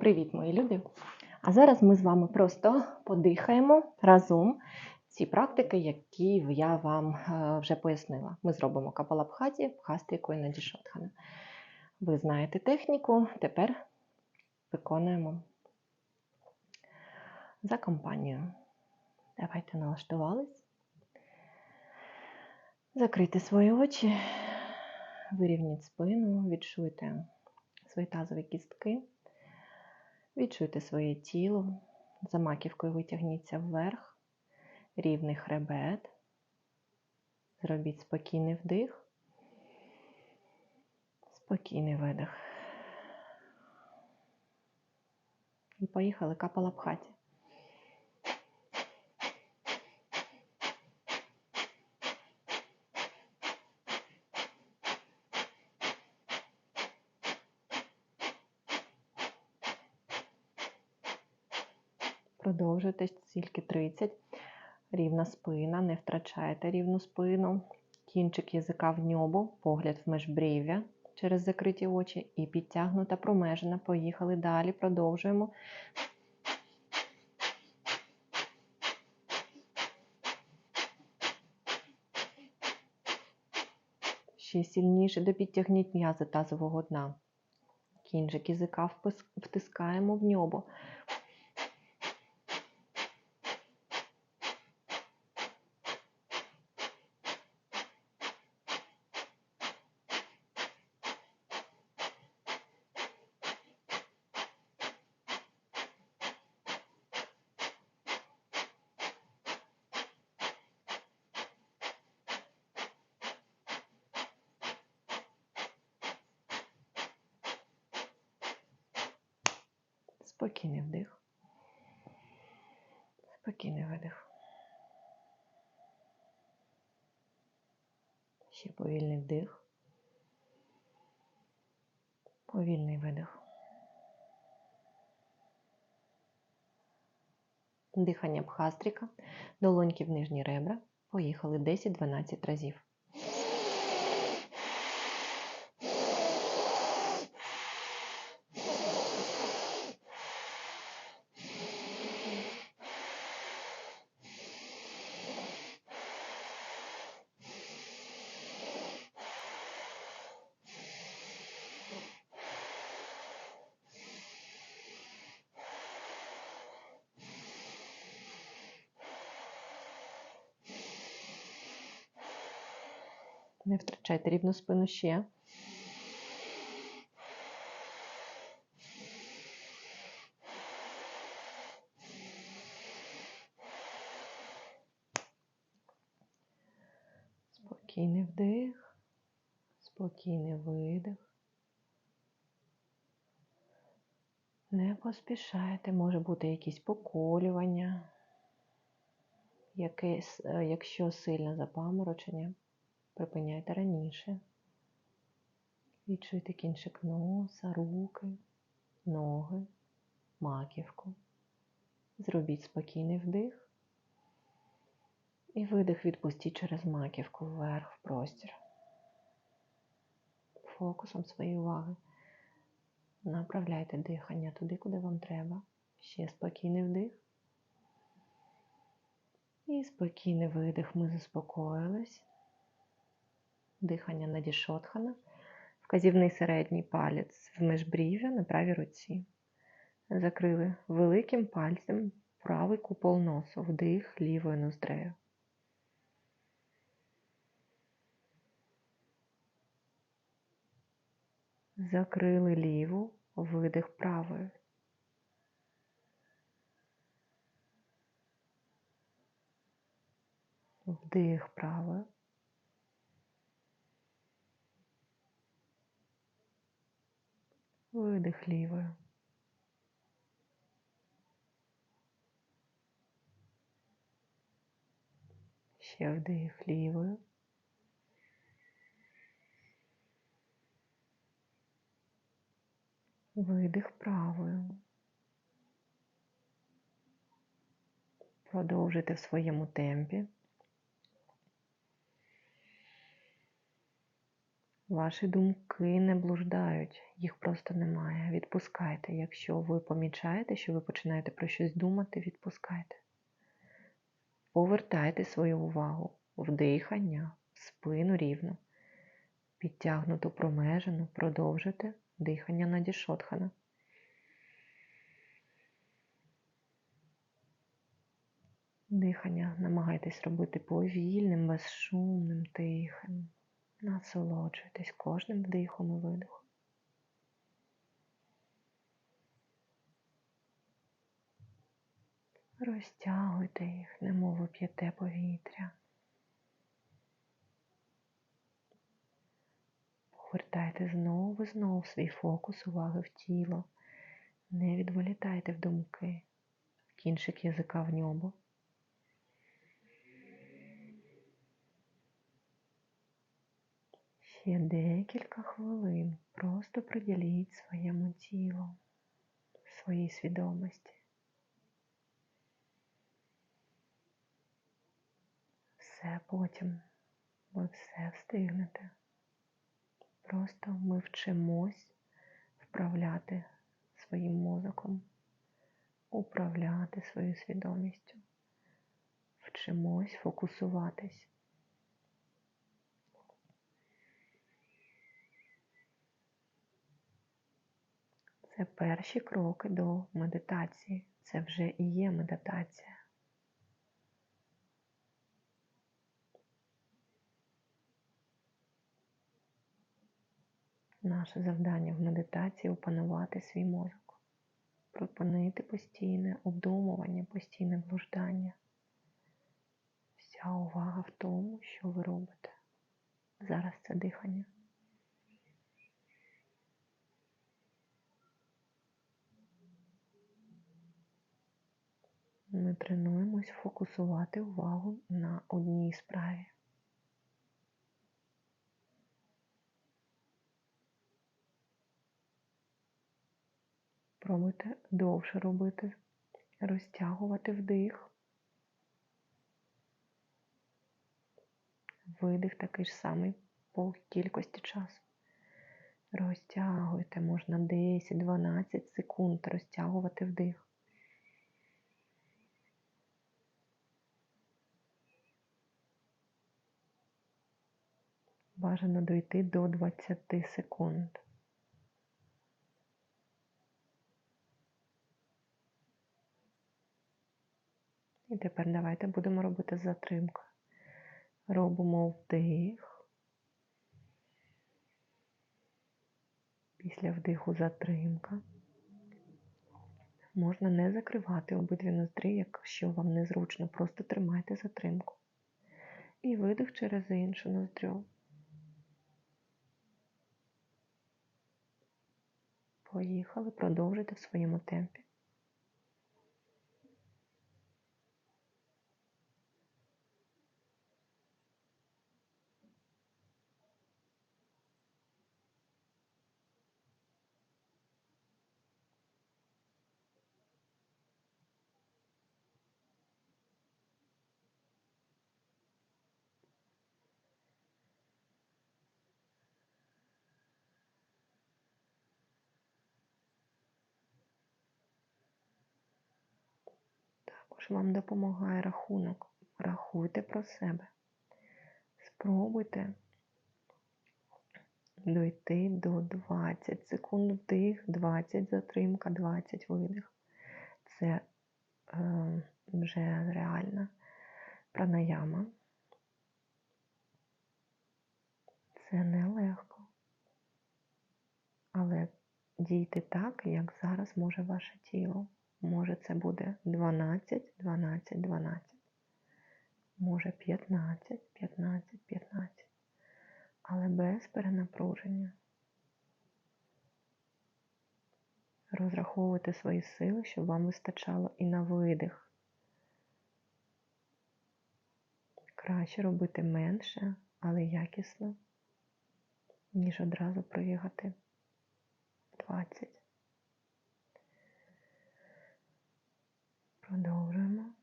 Привіт, мої люди! А зараз ми з вами просто подихаємо разом ці практики, які я вам е, вже пояснила. Ми зробимо капалабхаті, бхастріку і надішотхана. Ви знаєте техніку, тепер виконуємо за компанію. Давайте налаштувались. Закрийте свої очі, вирівніть спину, відчуйте свої тазові кістки. Відчуйте своє тіло, за маківкою витягніться вверх, рівний хребет. Зробіть спокійний вдих, спокійний видих. І поїхали капалабхаті. Продовжуйте стільки 30. Рівна спина, не втрачайте рівну спину. Кінчик язика в ньобу, погляд в межбрів'я через закриті очі і підтягнута промежина. Поїхали далі, продовжуємо. Ще сильніше допідтягніть м'язи тазового дна. Кінчик язика втискаємо в ньобо. Спокійний вдих. Спокійний видих. Ще повільний вдих. Повільний видих. Дихання бхастріка, долоньки в нижні ребра. Поїхали 10-12 разів. Не втрачайте рівну спину ще. Спокійний вдих, спокійний видих. Не поспішайте, може бути якісь поколювання, якесь, е, якщо сильне запаморочення припиняйте раніше. Відчуйте кінчик носа, руки, ноги, маківку. Зробіть спокійний вдих. І видих відпустіть через маківку вверх в простір. Фокусом своєї уваги. Направляйте дихання туди, куди вам треба. Ще спокійний вдих. І спокійний видих. Ми заспокоїлись дихання на дішотхана, вказівний середній палець в межбрів'я на правій руці. Закрили великим пальцем правий купол носу, вдих лівою ноздрею. Закрили ліву, видих правою. Вдих правою. Видих лівою. Ще вдих лівою. Видих правою. Продовжуйте в своєму темпі. Ваші думки не блуждають, їх просто немає. Відпускайте. Якщо ви помічаєте, що ви починаєте про щось думати, відпускайте. Повертайте свою увагу в дихання, в спину рівно, підтягнуту промежину, продовжуйте дихання на дішотхана. Дихання намагайтесь робити повільним, безшумним, тихим. Насолоджуйтесь кожним вдихом і видихом. Розтягуйте їх, немов ви повітря. Повертайте знову і знову свій фокус уваги в тіло. Не відволітайте в думки, кінчик язика в небо. Ще декілька хвилин просто приділіть своєму тілу, своїй свідомості. Все потім ви все встигнете. Просто ми вчимось вправляти своїм мозоком, управляти своєю свідомістю, вчимось фокусуватись. Це перші кроки до медитації. Це вже і є медитація. Наше завдання в медитації опанувати свій мозок, припинити постійне обдумування, постійне блуждання. Вся увага в тому, що ви робите. Зараз це дихання. Ми тренуємось фокусувати увагу на одній справі. Пробуйте довше робити, розтягувати вдих. Видих такий ж самий по кількості часу. Розтягуйте, можна 10-12 секунд розтягувати вдих. Бажано дойти до 20 секунд. І тепер давайте будемо робити затримку. Робимо вдих. Після вдиху затримка. Можна не закривати обидві ноздрі, якщо вам незручно, просто тримайте затримку. І видих через іншу ноздрю. Поїхали, продовжуйте в своєму темпі. Вам допомагає рахунок. Рахуйте про себе. Спробуйте дойти до 20 секунд вдих, 20 затримка, 20 видих. Це е, вже реальна пранаяма. Це нелегко. Але дійте так, як зараз може ваше тіло. Може, це буде 12, 12, 12. Може 15, 15, 15. Але без перенапруження. Розраховуйте свої сили, щоб вам вистачало і на видих. Краще робити менше, але якісно, ніж одразу приїхати 20. Продовжуємо.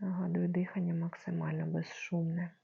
Нагадую, дихання максимально безшумне.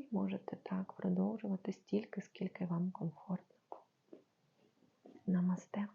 І можете так продовжувати стільки, скільки вам комфортно. Намасте.